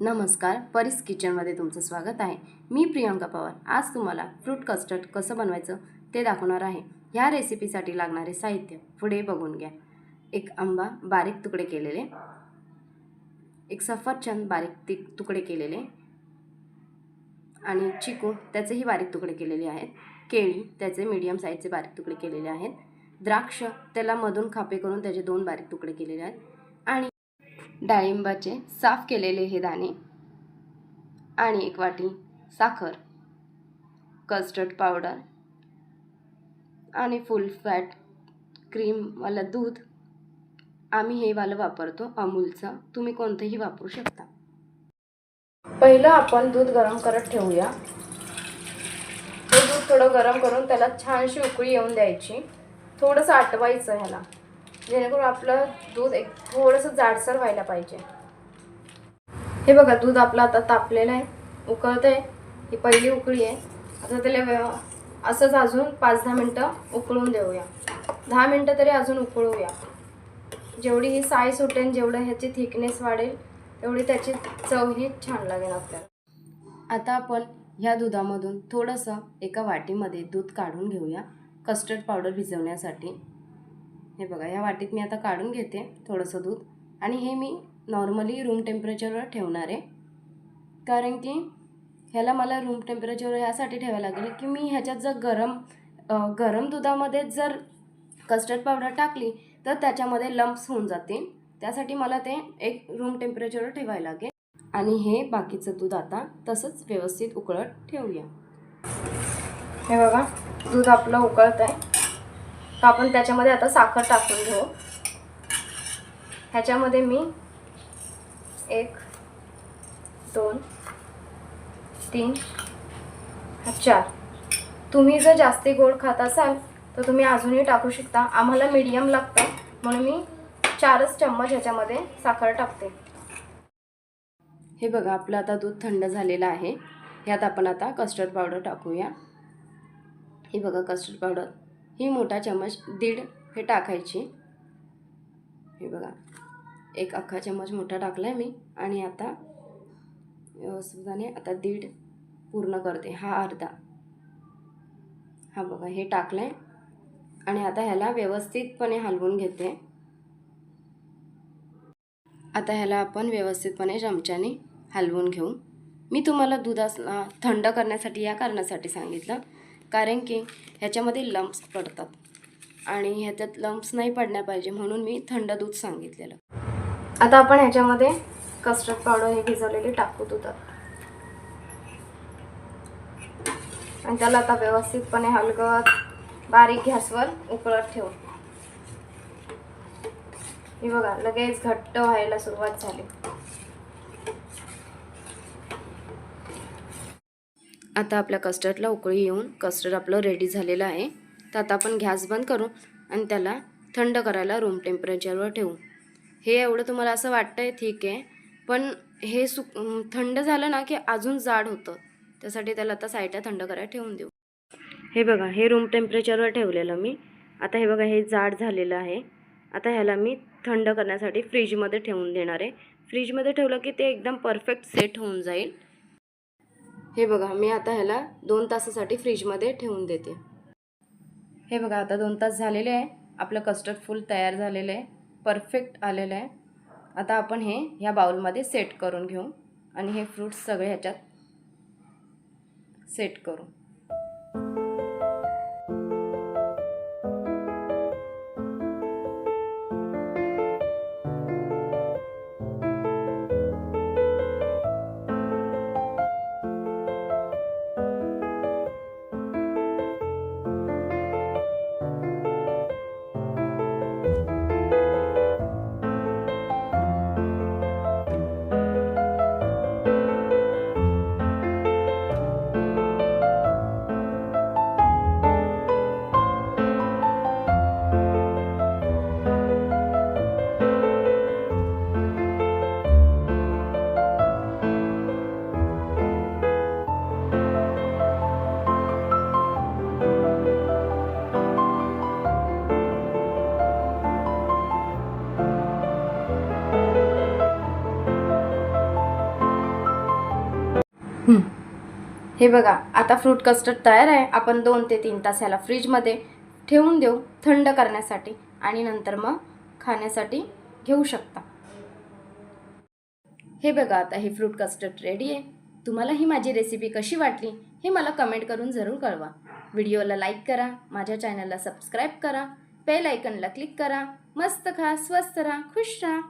नमस्कार परीस किचनमध्ये तुमचं स्वागत आहे. मी प्रियंका पवार. आज तुम्हाला फ्रूट कस्टर्ड कसं बनवायचं ते दाखवणार आहे. ह्या रेसिपीसाठी लागणारे साहित्य पुढे बघून घ्या. एक आंबा बारीक तुकडे केलेले. एक सफरचंद बारीक ति तुकडे केलेले. आणि चिकू त्याचेही बारीक तुकडे केलेले आहेत. केळी त्याचे मीडियम साईजचे बारीक तुकडे केलेले आहेत. द्राक्ष त्याला मधून खापे करून त्याचे दोन बारीक तुकडे केलेले आहेत. आणि डाळिंबाचे साफ केलेले हे दाणे आणि एक वाटी साखर कस्टर्ड पावडर आणि फुल फॅट क्रीमवालं दूध. आम्ही हे वालं वापरतो अमूलचं. तुम्ही कोणतंही वापरू शकता. पहिलं आपण दूध गरम करत ठेवूया. हे दूध थोडं गरम करून त्याला छानशी उकळी येऊन द्यायची. थोडंसं आटवायचं ह्याला. जेणेकरून आपलं दूध एक थोडंसं जाडसर व्हायला पाहिजे. हे बघा दूध आपलं आता तापलेलं आहे उकळतं आहे ही पहिली उकळी आहे. आता त्याला असंच अजून पाच दहा मिनटं उकळून देऊया. दहा मिनटं तरी अजून उकळूया. जेवढी ही साय सुटेल जेवढं ह्याची थिकनेस वाढेल तेवढी त्याची चवही छान लागेल आपल्याला. आता आपण ह्या दुधामधून थोडंसं एका वाटीमध्ये दूध काढून घेऊया. कस्टर्ड पावडर भिजवण्यासाठी. हे बघा ह्या वाटीत मी आता काढून घेते थोडंसं दूध. आणि हे मी नॉर्मली रूम टेम्परेचरवर ठेवणार आहे. कारण की ह्याला मला रूम टेम्परेचरवर ह्यासाठी ठेवायला लागेल की मी ह्याच्यात जर गरम गरम दुधामध्ये जर कस्टर्ड पावडर टाकली तर त्याच्यामध्ये लम्प्स होऊन जातील. त्यासाठी मला ते एक रूम टेम्परेचरवर ठेवायला लागेल. आणि हे बाकीचं दूध आता तसंच व्यवस्थित उकळत ठेवूया. हे बघा दूध आपलं उकळत आहे. तर आपण त्याच्यामध्ये आता साखर टाकून घेऊ. ह्याच्यामध्ये मी एक दोन तीन चार. तुम्ही जर जास्ती गोड खात असाल तर तुम्ही अजूनही टाकू शकता. आम्हाला मीडियम लागतं म्हणून मी चारच चम्मच ह्याच्यामध्ये साखर टाकते. हे बघा आपलं आता दूध थंड झालेलं आहे. ह्यात आपण आता कस्टर्ड पावडर टाकूया. हे बघा कस्टर्ड पावडर ही मोठा चम्मच दीड हे टाकायची. हे बघा एक अख्खा चम्मच मोठा टाकला आहे मी आणि आता व्यवस्थितपणे आता दीड पूर्ण करते हा अर्धा. हा बघा हे टाकलं आहे आणि आता ह्याला व्यवस्थितपणे हलवून घेते. आता ह्याला आपण व्यवस्थितपणे चमच्याने हलवून घेऊ. मी तुम्हाला दुधास थंड करण्यासाठी या कारणासाठी सांगितलं. कारण की ह्याच्यामध्ये लम्प्स पडतात. आणि ह्याच्यात लम्प्स नाही पडण्या पाहिजे म्हणून मी थंड दूध सांगितलेलं. आता आपण ह्याच्यामध्ये कस्टर्ड पावडर हे भिजवलेली टाकू दुधात. आणि त्याला आता व्यवस्थितपणे हलगत बारीक गॅसवर उकळत ठेवू. हे बघा लगेच घट्ट व्हायला सुरुवात झाली. आता आपल्या कस्टर्डला उकळी येऊन कस्टर्ड आपलं रेडी झालेलं आहे. तर आता आपण गॅस बंद करू आणि त्याला थंड करायला रूम टेम्परेचरवर ठेवू. हे एवढं तुम्हाला असं वाटतं आहे ठीक आहे पण हे सु थंड झालं ना की अजून जाड होतं. त्यासाठी त्याला आता साईडला थंड करायला ठेवून देऊ. हे बघा हे रूम टेम्परेचरवर ठेवलेलं मी. आता हे बघा हे जाड झालेलं आहे. आता ह्याला मी थंड करण्यासाठी फ्रीजमध्ये ठेवून देणार आहे. फ्रीजमध्ये ठेवलं की ते एकदम परफेक्ट सेट होऊन जाईल. हे बघा मी आता ह्याला दोन तासासाठी फ्रीजमध्ये ठेवून देते. हे बघा आता दोन तास झालेले आहे. आपलं कस्टर्ड फुल तयार झालेलं आहे. परफेक्ट आलेलं आहे. आता आपण हे ह्या बाउलमध्ये सेट करून घेऊ आणि हे फ्रूट्स सगळे ह्याच्यात सेट करू. हे बघा आता फ्रूट कस्टर्ड तयार आहे. आपण दोन ते तीन तास ह्याला फ्रीजमध्ये ठेवून देऊ थंड करण्यासाठी आणि नंतर मग खाण्यासाठी घेऊ शकता. हे बघा आता हे फ्रूट कस्टर्ड रेडी आहे. तुम्हाला ही माझी रेसिपी कशी वाटली हे मला कमेंट करून जरूर कळवा. व्हिडिओला लाईक करा माझ्या चॅनलला सबस्क्राईब करा बेल आयकनला क्लिक करा मस्त खा स्वस्त राहा खुश राहा.